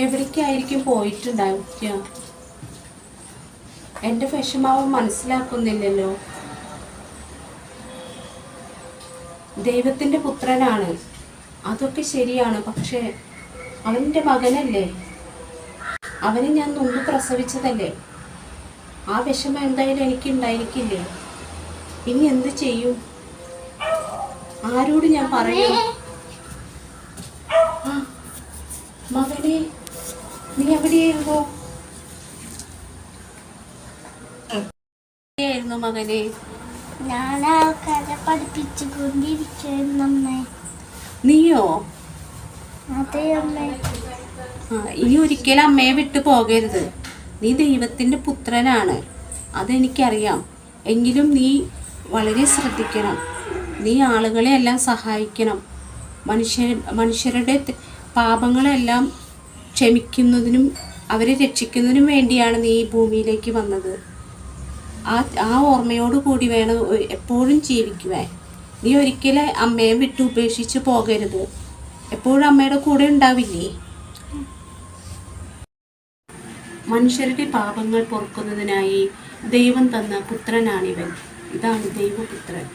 എവിടേക്കായിരിക്കും പോയിട്ടുണ്ടാവുക? എന്റെ വിഷമാവ് മനസ്സിലാക്കുന്നില്ലല്ലോ. ദൈവത്തിന്റെ പുത്രനാണ്. അതൊക്കെ ശരിയാണ് പക്ഷേ അവന്റെ മകനല്ലേ? അവനെ ഞാൻ മുമ്പ് പ്രസവിച്ചതല്ലേ? ആ വിഷമം എന്തായാലും എനിക്ക് ഉണ്ടായിരിക്കില്ലേ ഇനി എന്ത് ചെയ്യും? ആരോട് ഞാൻ പറയും? മകനെ നീ എവിടെയായിരുന്നു എവിടെയായിരുന്നു മകനെ? ഞാൻ ആൾക്കാരെ പഠിപ്പിച്ചുകൊണ്ടിരിക്കുന്നു അമ്മേ നീയോ? അതെ അമ്മേ. ആ, ഇനി ഒരിക്കലും അമ്മയെ വിട്ടു പോകരുത്. നീ ദൈവത്തിന്റെ പുത്രനാണ്. അതെനിക്കറിയാം. എങ്കിലും നീ വളരെ ശ്രദ്ധിക്കണം. നീ ആളുകളെ എല്ലാം സഹായിക്കണം. മനുഷ്യ മനുഷ്യരുടെ പാപങ്ങളെല്ലാം ക്ഷമിക്കുന്നതിനും അവരെ രക്ഷിക്കുന്നതിനും വേണ്ടിയാണ് നീ ഈ ഭൂമിയിലേക്ക് വന്നത്. ആ ആ ഓർമ്മയോട് കൂടി വേണം എപ്പോഴും ജീവിക്കുവാൻ. നീ ഒരിക്കലും അമ്മയെ വിട്ട് ഉപേക്ഷിച്ച് പോകരുത്. എപ്പോഴും അമ്മയുടെ കൂടെ ഉണ്ടാവില്ലേ? മനുഷ്യരുടെ പാപങ്ങൾ പൊറുക്കുന്നതിനായി ദൈവം തന്ന പുത്രനാണിവൻ. ഇതാണ് ദൈവപുത്രൻ.